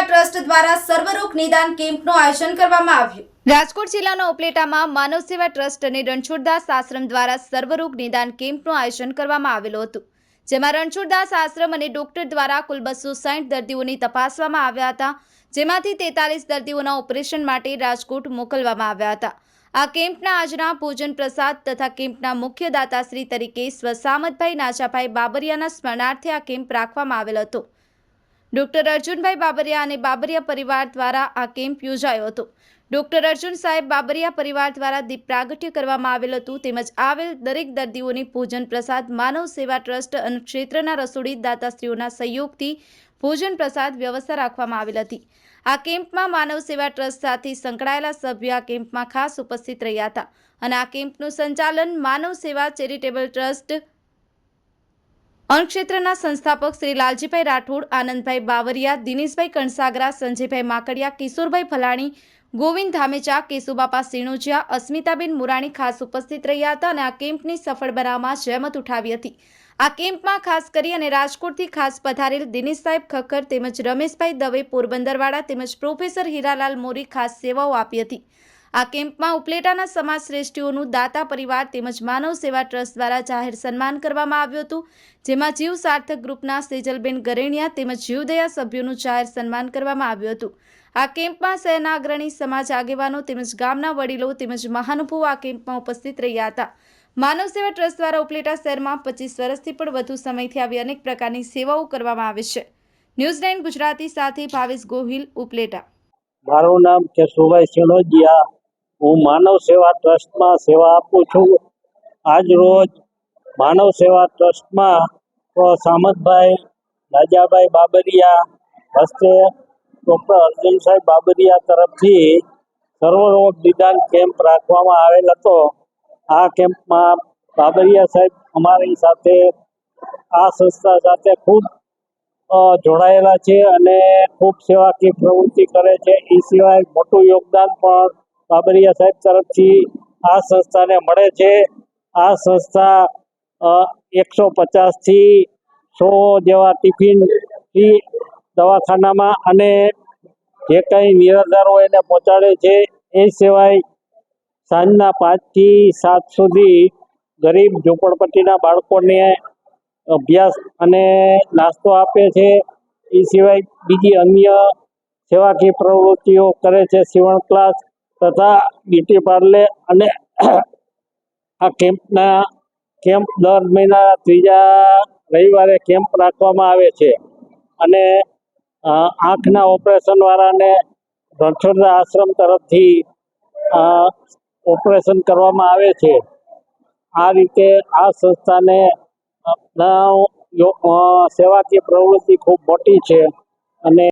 સેવા ટ્રસ્ટ દ્વારા સર્વરોગ નિદાન કેમ્પનું આયોજન કરવામાં આવ્યું. રાજકોટ જિલ્લાના ઉપલેટામાં માનવ સેવા ટ્રસ્ટ અને રણછોડદાસ આશ્રમ દ્વારા સર્વરોગ નિદાન કેમ્પનું આયોજન કરવામાં આવેલું હતું, જેમાં રણછોડદાસ આશ્રમ અને ડોક્ટર દ્વારા કુલ બસો સાઠ દર્દીઓની તપાસવામાં આવ્યા હતા, જેમાંથી તેતાલીસ દર્દીઓના ઓપરેશન માટે રાજકોટ મોકલવામાં આવ્યા હતા. આ કેમ્પના આજના ભોજન પ્રસાદ તથા કેમ્પના મુખ્ય દાતાશ્રી તરીકે સ્વસામતભાઈ નાચાભાઈ બાબરિયાના સ્મરણાર્થે આ કેમ્પ રાખવામાં આવેલ હતો. ડોક્ટર અર્જુનભાઈ બાબરિયા અને બાબરિયા પરિવાર દ્વારા આ કેમ્પ યોજાયો હતો. ડોક્ટર અર્જુન સાહેબ બાબરિયા પરિવાર દ્વારા દીપ પ્રાગટ્ય કરવામાં આવેલ હતું તેમજ આવેલ દરેક દર્દીઓને ભોજન પ્રસાદ, માનવ સેવા ટ્રસ્ટ અને ક્ષેત્રના રસોડી દાતાશ્રીઓના સહયોગથી ભોજન પ્રસાદ વ્યવસ્થા રાખવામાં આવેલ હતી. આ કેમ્પમાં માનવ સેવા ટ્રસ્ટ સાથે સંકળાયેલા સભ્યો આ કેમ્પમાં ખાસ ઉપસ્થિત રહ્યા હતા અને આ કેમ્પનું સંચાલન માનવ સેવા ચેરિટેબલ ટ્રસ્ટ અણક્ષેત્રના સંસ્થાપક શ્રી લાલજીભાઈ રાઠોડ, આનંદભાઈ બાવરિયા, દિનેશભાઈ કણસાગરા, સંજયભાઈ માકડિયા, કિશોરભાઈ ફલાણી, ગોવિંદ ધામેચા, કેશુબાપા સિણોજિયા, અસ્મિતાબેન મુરાણી ખાસ ઉપસ્થિત રહ્યા હતા અને આ કેમ્પની સફળ બનાવવામાં જહેમત ઉઠાવી હતી. આ કેમ્પમાં ખાસ કરી અને રાજકોટથી ખાસ પધારેલ દિનેશ સાહેબ ખક્કર તેમજ રમેશભાઈ દવે પોરબંદરવાળા તેમજ પ્રોફેસર હીરાલાલ મોરી ખાસ સેવાઓ આપી હતી. આ કેમ્પમાં ઉપલેટાના સમાજ શ્રેષ્ઠીઓનું દાતા પરિવાર તેમજ માનવ સેવા ટ્રસ્ટ દ્વારા જાહેર સન્માન કરવામાં આવ્યું હતું, જેમાં જીવ સાર્થક ગ્રુપના સેજલબેન ગરેણિયા તેમજ જીવદયા સભ્યોનું જાહેર સન્માન કરવામાં આવ્યું હતું. આ કેમ્પમાં શહેરના અગ્રણી સમાજ આગેવાનો તેમજ ગામના વડીલો તેમજ મહાનુભવો આ કેમ્પમાં ઉપસ્થિત રહ્યા હતા. માનવ સેવા ટ્રસ્ટ દ્વારા ઉપલેટા શહેરમાં પચીસ વર્ષથી પણ વધુ સમયથી આવી અનેક પ્રકારની સેવાઓ કરવામાં આવે છે. ન્યૂઝ નાઇન ગુજરાતી સાથે ભાવેશ ગોહિલ, ઉપલેટા. મારું નામ કેશુભાઈ સિણોદિયા હું માનવ સેવા ટ્રસ્ટમાં સેવા આપું છું. આજ રોજ માનવ સેવા ટ્રસ્ટમાં સામતભાઈ, રાજાભાઈ બાબરિયા હસ્તે ડૉક્ટર અર્જુન સાહેબ બાબરિયા તરફથી સર્વરોગ નિદાન કેમ્પ રાખવામાં આવેલ હતો. આ કેમ્પમાં બાબરિયા સાહેબ અમારી સાથે, આ સંસ્થા સાથે ખૂબ જોડાયેલા છે અને ખૂબ સેવાકીય પ્રવૃત્તિ કરે છે. એ સિવાય મોટું યોગદાન પણ બાબરિયા સાહેબ તરફથી આ સંસ્થાને મળે છે. આ સંસ્થા એકસો પચાસથી સો જેવા ટિફિનથી દવાખાનામાં અને જે કંઈ નિરાધાર હોય એને પહોંચાડે છે એ સિવાય સાંજના પાંચથી સાત સુધી ગરીબ ઝૂંપડપટ્ટીના બાળકોને અભ્યાસ અને નાસ્તો આપે છે. એ સિવાય બીજી અન્ય સેવાકીય પ્રવૃત્તિઓ કરે છે. સીવણ ક્લાસ તથા બ્યુટી પાર્લર અને આ કેમ્પના કેમ્પ દર મહિના ત્રીજા રવિવારે કેમ્પ રાખવામાં આવે છે. અને આંખના ઓપરેશનવાળાને રણછોડદા આશ્રમ તરફથી ઓપરેશન કરવામાં આવે છે. આ રીતે આ સંસ્થાને સેવાકીય પ્રવૃત્તિ ખૂબ મોટી છે. અને